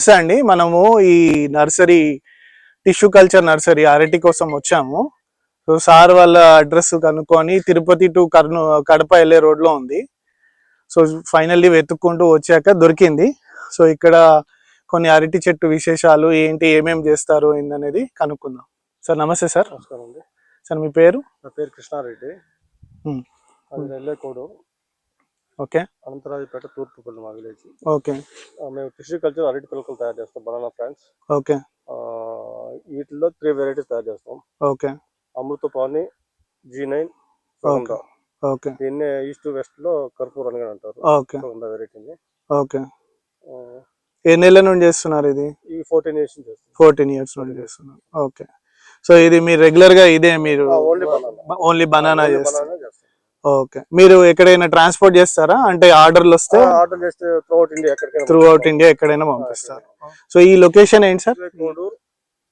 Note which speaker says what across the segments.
Speaker 1: అండి. మనము ఈ నర్సరీ టిష్యూ కల్చర్ నర్సరీ అరటి కోసం వచ్చాము. సో సార్ వాళ్ళ అడ్రస్ కనుక్కొని తిరుపతి టు కర్నూ కడప వెళ్ళే రోడ్లో ఉంది. సో ఫైనల్లీ వెతుక్కుంటూ వచ్చాక దొరికింది. సో ఇక్కడ కొన్ని అరటి చెట్టు విశేషాలు ఏంటి ఏమేం చేస్తారు ఏందనేది కనుక్కుందాం. సార్ నమస్తే సార్.
Speaker 2: నమస్కారం అండి.
Speaker 1: సార్ మీ పేరు?
Speaker 2: నా పేరు కృష్ణారెడ్డి. అది నెల్లేకోడు.
Speaker 1: ఓకే.
Speaker 2: అనంతరాజపేట తూర్పుపల్లి మా విలేజ్.
Speaker 1: ఓకే.
Speaker 2: మేము టిష్యూ కల్చర్ అరటి పిలకలు తయారు చేస్తాం బనానా ప్లాంట్స్
Speaker 1: ఓకే.
Speaker 2: వీటిల్లో త్రీ వెరైటీస్ తయారు చేస్తాం.
Speaker 1: Okay.
Speaker 2: Amruthapani G nine.
Speaker 1: Okay.
Speaker 2: దీన్నే ఈస్ట్ వెస్ట్లో కర్పూర్ అని అంటారు.
Speaker 1: ఓకే.
Speaker 2: వెరైటీని
Speaker 1: ఓకే. ఏ నెల నుండి చేస్తున్నారు ఇది?
Speaker 2: ఈ ఫోర్టీన్ ఇయర్స్
Speaker 1: ఫోర్టీన్ ఇయర్స్ నుండి చేస్తున్నారు. ఓకే. సో ఇది మీరు రెగ్యులర్గా ఇదే మీరు
Speaker 2: ఓన్లీ బనానా
Speaker 1: ఓన్లీ బనానా చేస్తారు. ఓకే. మీరు ఎక్కడైనా ట్రాన్స్పోర్ట్ చేస్తారా? అంటే ఆర్డర్లు వస్తే
Speaker 2: ఆర్డర్ చేస్తే త్రూ అవుట్ ఇండియా ఎక్కడికైనా
Speaker 1: త్రూ అవుట్ ఇండియా ఎక్కడైనా పంపిస్తారు. సో ఈ లొకేషన్ ఏంటి sir?
Speaker 2: Koduru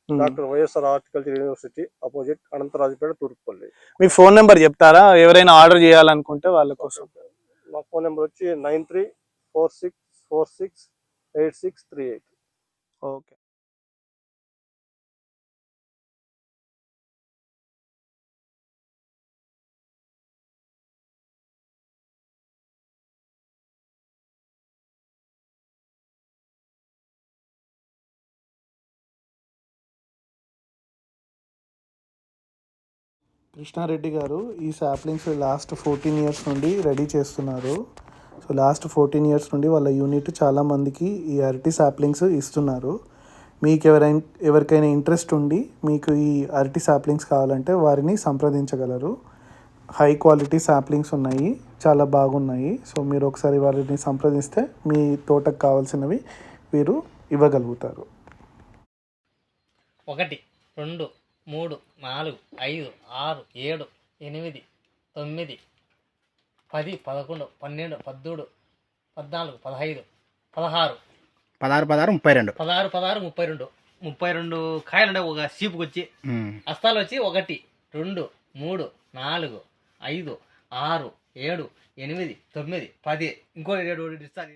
Speaker 2: doctor YSR horticulture university opposite Anantharajapeta Thurpupalli.
Speaker 1: మీ ఫోన్ నెంబర్ చెప్తారా? ఎవరైనా ఆర్డర్ చేయాలనుకుంటే వాళ్ళ కోసం.
Speaker 2: మా ఫోన్ నెంబర్ వచ్చి nine three four six four six eight six three eight.
Speaker 1: Okay. Krishna Reddy గారు ఈ సాప్లింగ్స్ లాస్ట్ ఫోర్టీన్ ఇయర్స్ నుండి రెడీ చేస్తున్నారు. సో లాస్ట్ ఫోర్టీన్ ఇయర్స్ నుండి వాళ్ళ యూనిట్ చాలామందికి ఈ అరటి సాప్లింగ్స్ ఇస్తున్నారు. మీకు ఎవరైనా ఎవరికైనా ఇంట్రెస్ట్ ఉండి మీకు ఈ అరటి సాప్లింగ్స్ కావాలంటే వారిని సంప్రదించగలరు. హై క్వాలిటీ సాప్లింగ్స్ ఉన్నాయి చాలా బాగున్నాయి. సో మీరు ఒకసారి వారిని సంప్రదిస్తే మీ తోటకు కావాల్సినవి మీరు ఇవ్వగలుగుతారు.
Speaker 3: ఒకటి రెండు మూడు నాలుగు ఐదు ఆరు ఏడు ఎనిమిది తొమ్మిది పది పదకొండు పన్నెండు పద్దూడు పద్నాలుగు పదహైదు పదహారు.
Speaker 4: పదహారు పదహారు ముప్పై రెండు.
Speaker 3: పదహారు పదహారు ముప్పై రెండు. ముప్పై రెండు కాయలు ఒక సీపుకి వచ్చి అస్తాలు వచ్చి ఒకటి రెండు మూడు నాలుగు ఐదు ఆరు ఏడు ఎనిమిది తొమ్మిది పది. ఇంకో ఏడు ఇస్తారు